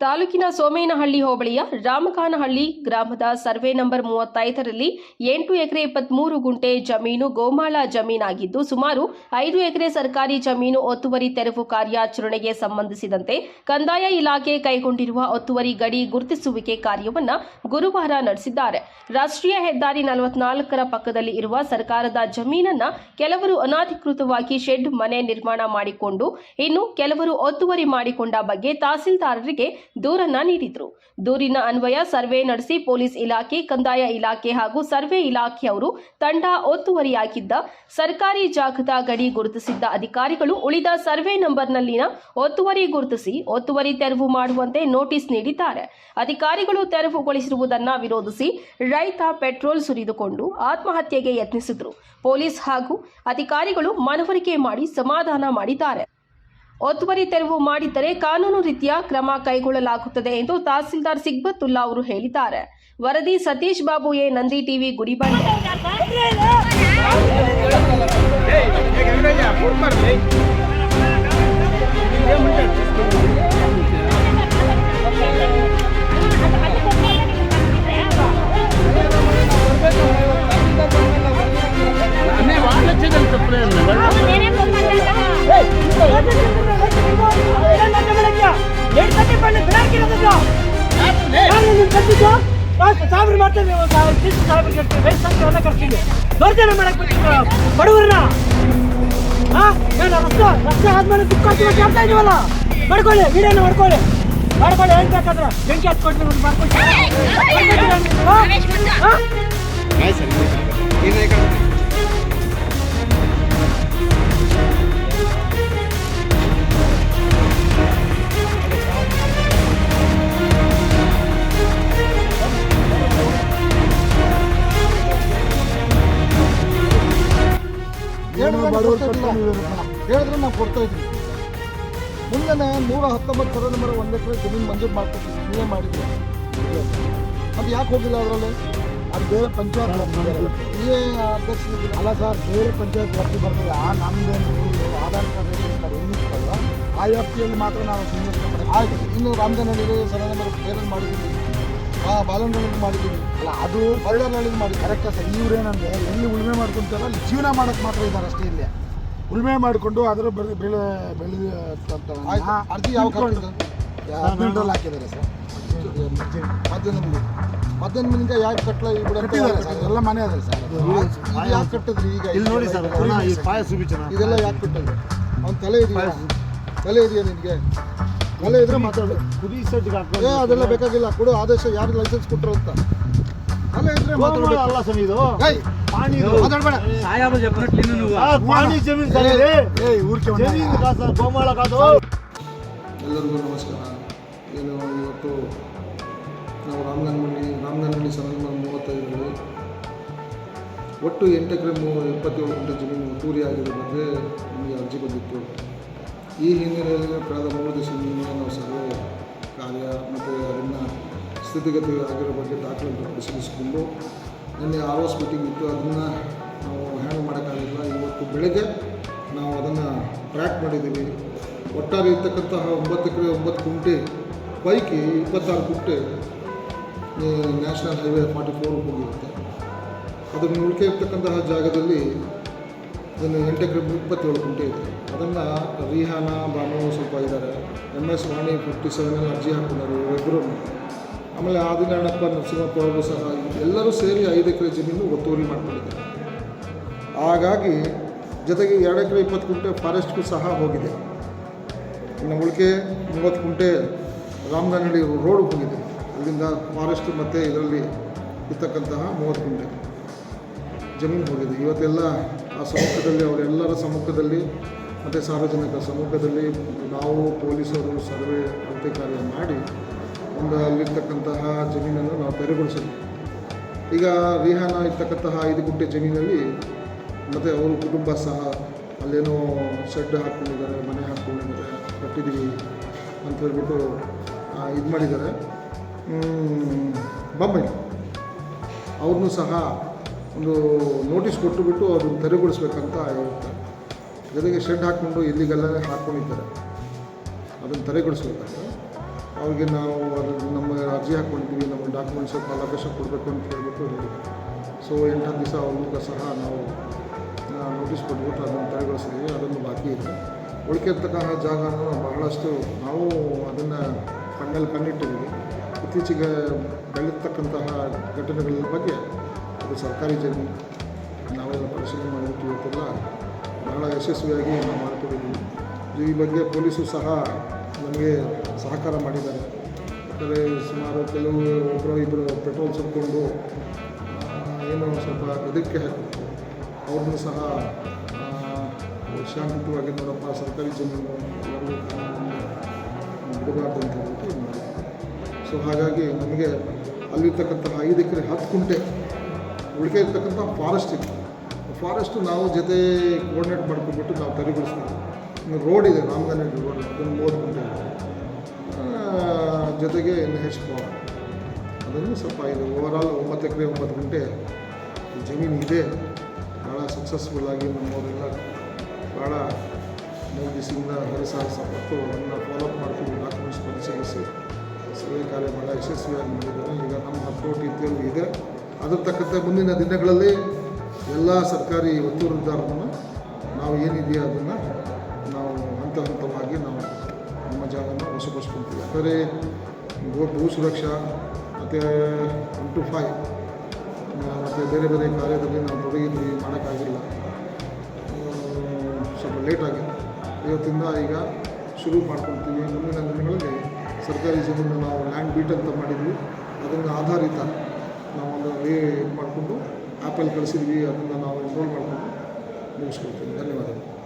ತಾಲೂಕಿನ ಸೋಮೇನಹಳ್ಳಿ ಹೋಬಳಿಯ ರಾಮಕಾನಹಳ್ಳಿ ಗ್ರಾಮದ ಸರ್ವೆ ನಂಬರ್ ಮೂವತ್ತೈದರಲ್ಲಿ ಎಂಟು ಎಕರೆ ಇಪ್ಪತ್ಮೂರು ಗುಂಟೆ ಜಮೀನು ಗೋಮಾಳ ಜಮೀನಾಗಿದ್ದು, ಸುಮಾರು ಐದು ಎಕರೆ ಸರ್ಕಾರಿ ಜಮೀನು ಒತ್ತುವರಿ ತೆರವು ಕಾರ್ಯಾಚರಣೆಗೆ ಸಂಬಂಧಿಸಿದಂತೆ ಕಂದಾಯ ಇಲಾಖೆ ಕೈಗೊಂಡಿರುವ ಒತ್ತುವರಿ ಗಡಿ ಗುರುತಿಸುವಿಕೆ ಕಾರ್ಯವನ್ನ ಗುರುವಾರ ನಡೆಸಿದ್ದಾರೆ. ರಾಷ್ಟ್ರೀಯ ಹೆದ್ದಾರಿ ನಲವತ್ನಾಲ್ಕರ ಪಕ್ಕದಲ್ಲಿ ಇರುವ ಸರ್ಕಾರದ ಜಮೀನನ್ನು ಕೆಲವರು ಅನಧಿಕೃತವಾಗಿ ಶೆಡ್ ಮನೆ ನಿರ್ಮಾಣ ಮಾಡಿಕೊಂಡು, ಇನ್ನು ಕೆಲವರು ಒತ್ತುವರಿ ಮಾಡಿಕೊಂಡ ಬಗ್ಗೆ ತಹಸೀಲ್ದಾರರಿಗೆ ದೂರನ್ನ ನೀಡಿದ್ರು. ದೂರಿನ ಅನ್ವಯ ಸರ್ವೆ ನಡೆಸಿ ಪೊಲೀಸ್ ಇಲಾಖೆ, ಕಂದಾಯ ಇಲಾಖೆ ಹಾಗೂ ಸರ್ವೆ ಇಲಾಖೆಯವರು ತಂಡ ಒತ್ತುವರಿಯಾಗಿದ್ದ ಸರ್ಕಾರಿ ಜಾಗದ ಗಡಿ ಗುರುತಿಸಿದ್ದ ಅಧಿಕಾರಿಗಳು ಉಳಿದ ಸರ್ವೆ ನಂಬರ್ನಲ್ಲಿನ ಒತ್ತುವರಿ ಗುರುತಿಸಿ ಒತ್ತುವರಿ ತೆರವು ಮಾಡುವಂತೆ ನೋಟಿಸ್ ನೀಡಿದ್ದಾರೆ. ಅಧಿಕಾರಿಗಳು ತೆರವುಗೊಳಿಸಿರುವುದನ್ನು ವಿರೋಧಿಸಿ ರೈತ ಪೆಟ್ರೋಲ್ ಸುರಿದುಕೊಂಡು ಆತ್ಮಹತ್ಯೆಗೆ ಯತ್ನಿಸಿದ್ರು. ಪೊಲೀಸ್ ಹಾಗೂ ಅಧಿಕಾರಿಗಳು ಮನವರಿಕೆ ಮಾಡಿ ಸಮಾಧಾನ ಮಾಡಿದ್ದಾರೆ. ಒತ್ತುವರಿ ತೆರವು ಮಾಡಿದ್ದರೆ ಕಾನೂನು ರೀತಿಯ ಕ್ರಮ ಕೈಗೊಳ್ಳಲಾಗುತ್ತದೆ ಎಂದು ತಹಸೀಲ್ದಾರ್ ಸಿಗ್ಬತ್ತುಲ್ಲಾ ಅವರು ಹೇಳಿದ್ದಾರೆ ವರದಿ ಸತೀಶ್ ಬಾಬು ಎ ನಂದಿ ಟಿವಿ ಗುಡಿಬಂಡೆ ಸಾವಿರ ಮಾಡ್ತೇವೆ ಸಾವಿರ ಕಟ್ತೀವಿ ರೈತ ಸಂಖ್ಯೆ ಎಲ್ಲ ಕಟ್ತೀವಿ ದೌರ್ಜನ್ಯ ಮಾಡಕ್ ಬಿಟ್ಟಿದ್ರ ಬಡವರನ್ನ ಹಾಂ ರಸ್ತೆ ರಸ್ತೆ ಆದ್ಮೇಲೆ ದುಃಖ ಹಾಕಿ ಕೇಳ್ತಾ ಇದೀವಲ್ಲ ಮಾಡ್ಕೊಳ್ಳಿ ವಿಡಿಯೋನ ಮಾಡ್ಕೊಳ್ಳಿ ಮಾಡ್ಕೊಳ್ಳಿ ಹೆಂಗ್ ಬೇಕಾದ್ರೆ ಬೆಂಕಿ ಹಚ್ಕೊಟ್ರಿ ಒಂದು ಹೇಳಿದ್ರೆ ನಾವು ಕೊಡ್ತಾ ಇದ್ವಿ ಮುಂದೆ ನೂರ ಹತ್ತೊಂಬತ್ತು ಸಾವಿರ ನಂಬರ್ ಒಂದು ಎಕರೆ ಜಮೀನು ಮಂಜೂರು ಮಾಡ್ತೀವಿ ನೀವೇ ಮಾಡಿದ್ವಿ ಅದು ಯಾಕೆ ಹೋಗಿಲ್ಲ ಅದರಲ್ಲಿ? ಅದು ಬೇರೆ ಪಂಚಾಯತ್ ನೀವೇ ಅಧ್ಯಕ್ಷ ಅಲ್ಲ ಸರ್, ಬೇರೆ ಪಂಚಾಯತ್ ವ್ಯಾಪ್ತಿ ಬರ್ತದೆ. ಆ ನಮ್ಮದೇನು ಆಧಾರ್ ಕಾರ್ಡ್ ಏನಿರ್ತಲ್ಲ ಆ ವ್ಯಾಪ್ತಿಯಲ್ಲಿ ಮಾತ್ರ ನಾವು ಆಯ್ತು, ಇನ್ನು ರಾಮಜನಹಳ್ಳಿ ಸರ್ ನಂಬರ್ ಬೇರೆ ಮಾಡಿದ್ದೀವಿ. ಆ ಬಾಲನಹಳ್ಳಿ ಮಾಡಿದ್ದೀವಿ ಅಲ್ಲ ಅದು ಬಳ್ಳಾರಹಳ್ಳಿ ಮಾಡಿ ಕರೆಕ್ಟ್ ಸರ್ ಇವ್ರೇನಂದ್ರೆ ಎಲ್ಲಿ ಉಳುಮೆ ಮಾಡ್ಕೊಂತಾರ ಅಲ್ಲಿ ಜೀವನ ಮಾಡಕ್ಕೆ ಮಾತ್ರ ಇದ್ದಾರೆ ಅಷ್ಟೇ ಇಲ್ಲಿ. ಉಳುಮೆ ಮಾಡಿಕೊಂಡು ಅದರ ಬೆಳೆ ಬೆಳೆ ಬೆಳೆ ಅರ್ಜಿ ಯಾವ ಹದಿನೆಂಟರಲ್ಲಿ ಹಾಕಿದ್ದಾರೆ ಸರ್. ಮಧ್ಯಾಹ್ನ ಮಧ್ಯಾಹ್ನ ಯಾಕೆ ಕಟ್ಲ ಕಟ್ಟಿದ್ದಾರೆ ಸರ್ ಎಲ್ಲ ಮನೆ ಅದ ಸರ್. ಯಾಕೆ ಕಟ್ಟಿದ್ರಿ ಈಗ? ಇಲ್ಲಿ ನೋಡಿ ಸರ್ ಈ ಇದೆಲ್ಲ ಯಾಕೆ ಕಟ್ಟಿದ್ರಿ? ಅವ್ನ ತಲೆ ಇದೆಯಾ? ತಲೆ ಇದೆಯಾ ನಿನಗೆ? ತಲೆ ಇದ್ರೆ ಮಾತಾಡು. ಕುದಿ ಸೆಟ್ಗೆ ಏ ಅದೆಲ್ಲ ಬೇಕಾಗಿಲ್ಲ. ಕೊಡು ಆದೇಶ ಯಾರು ಲೈಸೆನ್ಸ್ ಕೊಟ್ಟರು ಅಂತ. ಅಲ್ಲೇ ಇದ್ರೆ ಮಾತಾಡ್ಬೇಕು ಅಲ್ಲ ಸರ್ ಇದು. ಏಯ್ ಪಾಣಿ ಇದು. ಮಾತಾಡ್ಬೇಡ. ಆ, ಪಾಣಿ ಜಮೀನ್ ಸರ್. ಏಯ್ ಊರ್ಕೆ ಜಮೀನ್ ಕಾ ಸರ್ ಗೋಮಾಳ ಕಾದು ಎಲ್ಲರಿಗೂ ನಮಸ್ಕಾರ. ಏನು ಇವತ್ತು ನಾವು ರಾಮನಗರಹಳ್ಳಿ ರಾಮನಗರಹಳ್ಳಿ ಸರ ನಂಬರ್ ಮೂವತ್ತೈದರಲ್ಲಿ ಒಟ್ಟು ಎಂಟು ಎಕರೆ ಮೂ ಇಪ್ಪತ್ತೇಳು ಗಂಟೆ ಜಮೀನು ಟೂರಿ ಆಗಿರೋ ಬಗ್ಗೆ ನಮಗೆ ಅರ್ಜಿ ಬಂದಿತ್ತು. ಈ ಹಿನ್ನೆಲೆಯಲ್ಲಿ ಕಳೆದ ಮೂರು ದಿವಸದಿಂದ ನಾವು ಸರ್ವೆ ಕಾರ್ಯ ಮತ್ತು ಅದನ್ನು ಸ್ಥಿತಿಗತಿ ಆಗಿರೋ ಬಗ್ಗೆ ದಾಖಲೆಗಳನ್ನು ಪರಿಶೀಲಿಸಿಕೊಂಡು ನಿನ್ನೆ ಆರ್ ಎಸ್ ಮೀಟಿಂಗ್ ಇತ್ತು. ಅದನ್ನು ನಾವು ಹ್ಯಾಂಡಲ್ ಮಾಡೋಕ್ಕಾಗಿಲ್ಲ. ಇವತ್ತು ಬೆಳಗ್ಗೆ ನಾವು ಅದನ್ನು ಟ್ರ್ಯಾಕ್ ಮಾಡಿದ್ದೀವಿ. ಒಟ್ಟಾರೆ ಇರ್ತಕ್ಕಂತಹ ಒಂಬತ್ತು ಎಕರೆ, ಒಂಬತ್ತು ಕುಂಟೆ ಪೈಕಿ ಇಪ್ಪತ್ತಾರು ಕುಂಟೆ ನ್ಯಾಷನಲ್ ಹೈವೇ ಫಾರ್ಟಿ ಫೋರ್ ಹೋಗಿರುತ್ತೆ. ಅದನ್ನು ಉಳಿಕೆ ಇರ್ತಕ್ಕಂತಹ ಜಾಗದಲ್ಲಿ ಅದನ್ನು ಎಂಟು ಎಕರೆ ಇಪ್ಪತ್ತೇಳು ಗುಂಟೆ ಇದೆ. ಅದನ್ನು ರಿಹಾನ ಬಾನು ಸ್ವಲ್ಪ ಇದ್ದಾರೆ ಎಂ ಎಸ್ ವಾಣಿ ಫಿಫ್ಟಿ ಸೆವೆನಲ್ಲಿ ಅರ್ಜಿ ಹಾಕಿದ್ದಾರೆ ಇವರಿಬ್ಬರು ಆಮೇಲೆ ಆದಿನಾರಾಯಣಪ್ಪ ನರಸಿಂಹಪ್ಪ ಅವರು ಸಹ ಎಲ್ಲರೂ ಸೇರಿ ಐದು ಎಕರೆ ಜಮೀನು ಒತ್ತುವರಿ ಮಾಡ್ಕೊಂಡಿದ್ದಾರೆ. ಹಾಗಾಗಿ ಜೊತೆಗೆ ಎರಡು ಎಕರೆ ಇಪ್ಪತ್ತು ಗುಂಟೆ ಫಾರೆಸ್ಟ್ಗೂ ಸಹ ಹೋಗಿದೆ. ಇನ್ನು ಉಳಿಕೆ ಮೂವತ್ತು ಗುಂಟೆ ರಾಮನಹಳ್ಳಿ ರೋಡ್ ಹೋಗಿದೆ. ಅಲ್ಲಿಂದ ಫಾರೆಸ್ಟ್ ಮತ್ತು ಇದರಲ್ಲಿ ಇರ್ತಕ್ಕಂತಹ ಮೂವತ್ತು ಗುಂಟೆ ಜಮೀನು ಹೋಗಿದೆ. ಇವತ್ತೆಲ್ಲ ಆ ಸಮ್ಮುಖದಲ್ಲಿ ಅವರೆಲ್ಲರ ಸಮ್ಮುಖದಲ್ಲಿ ಮತ್ತು ಸಾರ್ವಜನಿಕ ಸಮ್ಮುಖದಲ್ಲಿ ನಾವು ಪೊಲೀಸರು ಸರ್ವೆ ಅಳತೆ ಕಾರ್ಯ ಮಾಡಿ ಒಂದು ಅಲ್ಲಿರ್ತಕ್ಕಂತಹ ಜಮೀನನ್ನು ನಾವು ತೆರವುಗೊಳಿಸಿದ್ವಿ. ಈಗ ರಿಹಾನ ಇರ್ತಕ್ಕಂತಹ ಐದು ಗುಂಟೆ ಜಮೀನಲ್ಲಿ ಮತ್ತು ಅವರು ಕುಟುಂಬ ಸಹ ಅಲ್ಲೇನೋ ಶೆಡ್ ಹಾಕ್ಕೊಂಡಿದ್ದಾರೆ, ಮನೆ ಹಾಕ್ಕೊಂಡಿದ್ದಾರೆ, ಕಟ್ಟಿದ್ದೀವಿ ಅಂತ ಹೇಳ್ಬಿಟ್ಟು ಇದು ಮಾಡಿದ್ದಾರೆ ಬೊಂಬೈ ಅವ್ರನ್ನೂ ಸಹ ಒಂದು ನೋಟಿಸ್ ಕೊಟ್ಟುಬಿಟ್ಟು ಅದನ್ನು ತೆರವುಗೊಳಿಸ್ಬೇಕಂತ ಹೇಳ್ತಾರೆ. ಜೊತೆಗೆ ಶೆಡ್ ಹಾಕ್ಕೊಂಡು ಇಲ್ಲಿಗೆಲ್ಲ ಹಾಕ್ಕೊಂಡಿದ್ದಾರೆ ಅದನ್ನು ತೆರೆಗೊಳಿಸ್ಬೇಕಂತ ಅವ್ರಿಗೆ ನಾವು ಅದನ್ನು ನಮ್ಮ ಅರ್ಜಿ ಹಾಕ್ಕೊಂಡಿದ್ದೀವಿ ನಮ್ಮ ಡಾಕ್ಯುಮೆಂಟ್ಸ್ ಕಾಲಾವಕಾಶ ಕೊಡಬೇಕು ಅಂತ ಹೇಳ್ಬಿಟ್ಟು ಸೊ ಹತ್ತು ದಿವಸ ಅವ್ರಿಗೂ ಸಹ ನಾವು ನೋಟಿಸ್ ಕೊಟ್ಬಿಟ್ಟು ಅದನ್ನು ತೆರೆಗೊಳಿಸಿದ್ದೀವಿ ಅದನ್ನು ಬಾಕಿ ಇದೆ. ಉಳಿಕೆರ್ತಕ್ಕಂಥ ಜಾಗನ ಬಹಳಷ್ಟು ನಾವು ಅದನ್ನು ಕಣ್ಣಲ್ಲಿ ಕಣ್ಣಿಟ್ಟಿದ್ದೀವಿ ಇತ್ತೀಚೆಗೆ ಬೆಳೀತಕ್ಕಂತಹ ಘಟನೆಗಳ ಬಗ್ಗೆ ಅದು ಸರ್ಕಾರಿ ಜಮೀನು ನಾವೆಲ್ಲ ಪರಿಶೀಲನೆ ಮಾಡಿಬಿಟ್ಟು ಇವತ್ತೆಲ್ಲ ಬಹಳ ಯಶಸ್ವಿಯಾಗಿ ನಾವು ಮಾಡ್ಕೊಂಡಿದ್ದೀವಿ. ಈ ಬಗ್ಗೆ ಪೊಲೀಸರು ಸಹ ನಮಗೆ ಸಹಕಾರ ಮಾಡಿದ್ದಾರೆ. ಯಾಕಂದರೆ ಸುಮಾರು ಕೆಲವು ಒಬ್ಬರು ಇಬ್ಬರು ಪೆಟ್ರೋಲ್ ಸುಟ್ಕೊಂಡು ಏನು ಸ್ವಲ್ಪ ಗದಕ್ಕೆ ಹಾಕಿತ್ತು ಅವ್ರನ್ನೂ ಸಹ ಶಾಂತಿಯುತವಾಗಿ ನೋಡಪ್ಪ, ಸರ್ಕಾರಿ ಜಮೀನು ಬಿಡಬಾರ್ದು ಅಂತ ಹೇಳ್ಬಿಟ್ಟು ಸೊ ಹಾಗಾಗಿ ನಮಗೆ ಅಲ್ಲಿರ್ತಕ್ಕಂತಹ ಐದು ಎಕರೆ ಹತ್ತು ಕುಂಟೆ ಉಳಿಕೆ ಇರ್ತಕ್ಕಂಥ ಫಾರೆಸ್ಟ್ ಇತ್ತು ಫಾರೆಸ್ಟು ನಾವು ಜೊತೆ ಕೋರ್ಡಿನೇಟ್ ಮಾಡ್ಕೊಂಡ್ಬಿಟ್ಟು ನಾವು ತರಿಗೊಳಿಸ್ತೀವಿ ರೋಡ್ ಇದೆ ರಾಮಗಂಜ ರೋಡ್ ಅದನ್ನು ಮೂವತ್ತು ಗಂಟೆ ಜೊತೆಗೆ ಎನ್ ಹೆಚ್ ಪವರ್ ಅದನ್ನು ಸ್ವಲ್ಪ ಇದು ಓವರಾಲ್ ಒಂಬತ್ತು ಎಕರೆ, ಒಂಬತ್ತು ಗಂಟೆ ಜಮೀನು ಇದೆ. ಭಾಳ ಸಕ್ಸಸ್ಫುಲ್ಲಾಗಿ ನಮ್ಮವರೆಲ್ಲ ಭಾಳ ಮೂರು ಹರಿಸಾಹಸ ಪಟ್ಟು ಅದನ್ನು ಫಾಲೋಅಪ್ ಮಾಡ್ತೀವಿ ಡಾಕ್ಯುಮೆಂಟ್ಸ್ ಪರಿಶೀಲಿಸಿ, ಸರ್ವೆ ಕಾರ್ಯ ಭಾಳ ಯಶಸ್ವಿಯಾಗಿ ಮಾಡಿದ್ದಾರೆ. ಈಗ ನಮ್ಮ ಇತಿಯಲ್ಲಿ ಇದೆ. ಅದ್ರ ತಕ್ಕಂತೆ ಮುಂದಿನ ದಿನಗಳಲ್ಲಿ ಎಲ್ಲ ಸರ್ಕಾರಿ ಒತ್ತುವರಿದಾರರನ್ನು ನಾವು ಏನಿದೆಯೋ ಅದನ್ನು ನಾವು ಹಂತ ಹಂತವಾಗಿ ನಾವು ನಮ್ಮ ಜಾಗವನ್ನು ವಶಪಡಿಸ್ಕೊಳ್ತೀವಿ ಯಾಕಂದರೆ ಭೂ ಸುರಕ್ಷಾ ಮತ್ತು ಒನ್ ಟು ಫೈವ್ ಮತ್ತು ಬೇರೆ ಬೇರೆ ಕಾರ್ಯದಲ್ಲಿ ನಾವು ತೊಡಗಿದ್ವಿ, ಮಾಡೋಕ್ಕಾಗಿಲ್ಲ. ಸ್ವಲ್ಪ ಲೇಟಾಗಿ ಇವತ್ತಿಂದ ಈಗ ಶುರು ಮಾಡ್ಕೊಳ್ತೀವಿ ಮುಂದಿನ ದಿನಗಳಲ್ಲಿ ಸರ್ಕಾರಿ ಜಮೀನು ನಾವು ಲ್ಯಾಂಡ್ ಬೀಟ್ ಅಂತ ಮಾಡಿದ್ವಿ. ಅದನ್ನು ಆಧಾರಿತ ನಾವು ಒಂದು ಇದು ಮಾಡಿಕೊಂಡು ಆ್ಯಪಲ್ಲಿ ಕಳಿಸಿದ್ವಿ ಅದನ್ನು ನಾವು ಎನ್ರೋಲ್ ಮಾಡಿಕೊಂಡು ಮುಗಿಸ್ಕೊಳ್ತೀವಿ ಧನ್ಯವಾದ